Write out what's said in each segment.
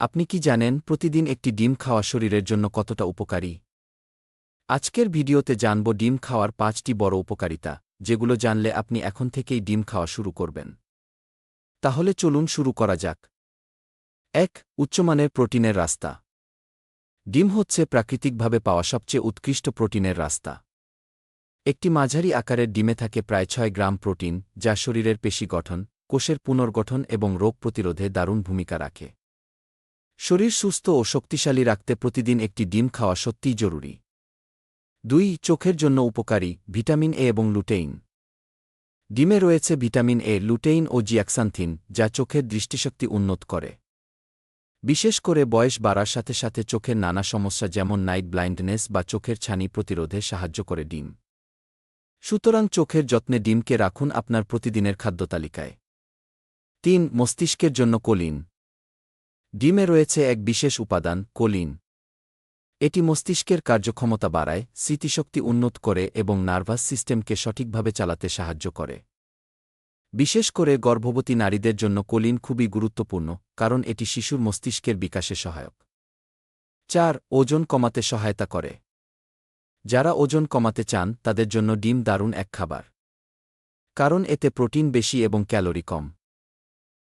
আপনি কি জানেন প্রতিদিন একটি ডিম খাওয়া শরীরের জন্য কতটা উপকারী? আজকের ভিডিওতে জানব ডিম খাওয়ার পাঁচটি বড় উপকারিতা, যেগুলো জানলে আপনি এখন থেকেই ডিম খাওয়া শুরু করবেন। তাহলে চলুন শুরু করা যাক। এক, উচ্চমানের প্রোটিনের রাস্তা। ডিম হচ্ছে প্রাকৃতিকভাবে পাওয়া সবচেয়ে উৎকৃষ্ট প্রোটিনের রাস্তা। একটি মাঝারি আকারের ডিমে থাকে প্রায় ছয় গ্রাম প্রোটিন, যা শরীরের পেশি গঠন, কোষের পুনর্গঠন এবং রোগ প্রতিরোধে দারুণ ভূমিকা রাখে। শরীর সুস্থ ও শক্তিশালী রাখতে প্রতিদিন একটি ডিম খাওয়া সত্যিই জরুরি। দুই, চোখের জন্য উপকারী, ভিটামিন এ এবং লুটেইন। ডিমে রয়েছে ভিটামিন এ, লুটেইন ও জিয়াক্সান্থিন, যা চোখের দৃষ্টিশক্তি উন্নত করে। বিশেষ করে বয়স বাড়ার সাথে সাথে চোখের নানা সমস্যা যেমন নাইট ব্লাইন্ডনেস বা চোখের ছানি প্রতিরোধে সাহায্য করে ডিম। সুতরাং চোখের যত্নে ডিমকে রাখুন আপনার প্রতিদিনের খাদ্যতালিকায় তিন, মস্তিষ্কের জন্য কোলিন। ডিমে রয়েছে এক বিশেষ উপাদান, কোলিন। এটি মস্তিষ্কের কার্যক্ষমতা বাড়ায়, স্মৃতিশক্তি উন্নত করে এবং নার্ভাস সিস্টেমকে সঠিকভাবে চালাতে সাহায্য করে। বিশেষ করে গর্ভবতী নারীদের জন্য কোলিন খুবই গুরুত্বপূর্ণ, কারণ এটি শিশুর মস্তিষ্কের বিকাশে সহায়ক। চার, ওজন কমাতে সহায়তা করে। যারা ওজন কমাতে চান, তাদের জন্য ডিম দারুণ এক খাবার। কারণ এতে প্রোটিন বেশি এবং ক্যালোরি কম।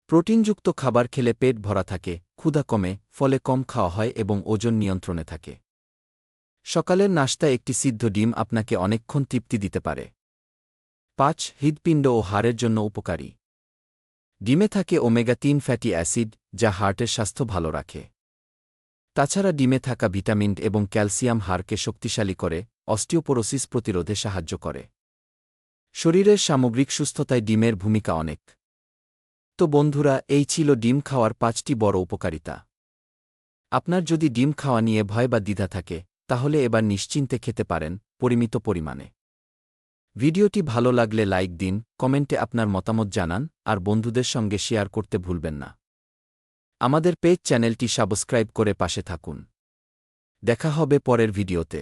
প্রোটিনযুক্ত খাবার খেলে পেট ভরা থাকে, ক্ষুধা কমে, ফলে কম খাওয়া হয় এবং ওজন নিয়ন্ত্রণে থাকে। সকালের নাস্তায় একটি সিদ্ধ ডিম আপনাকে অনেকক্ষণ তৃপ্তি দিতে পারে। পাঁচ হৃদপিণ্ড ও হাড়ের জন্য উপকারী। ডিমে থাকে ওমেগা তিন ফ্যাটি অ্যাসিড, যা হার্টের স্বাস্থ্য ভালো রাখে। তাছাড়া ডিমে থাকা ভিটামিন এবং ক্যালসিয়াম হাড়কে শক্তিশালী করে, অস্টিওপোরোসিস প্রতিরোধে সাহায্য করে। শরীরের সামগ্রিক সুস্থতায় ডিমের ভূমিকা অনেক। তো বন্ধুরা, এই ছিল ডিম খাওয়ার পাঁচটি বড় উপকারিতা। আপনার যদি ডিম খাওয়া নিয়ে ভয় বা দ্বিধা থাকে, তাহলে এবার নিশ্চিন্তে খেতে পারেন পরিমিত পরিমাণে। ভিডিওটি ভালো লাগলে লাইক দিন, কমেন্টে আপনার মতামত জানান, আর বন্ধুদের সঙ্গে শেয়ার করতে ভুলবেন না। আমাদের পেজ চ্যানেলটি সাবস্ক্রাইব করে পাশে থাকুন। দেখা হবে পরের ভিডিওতে।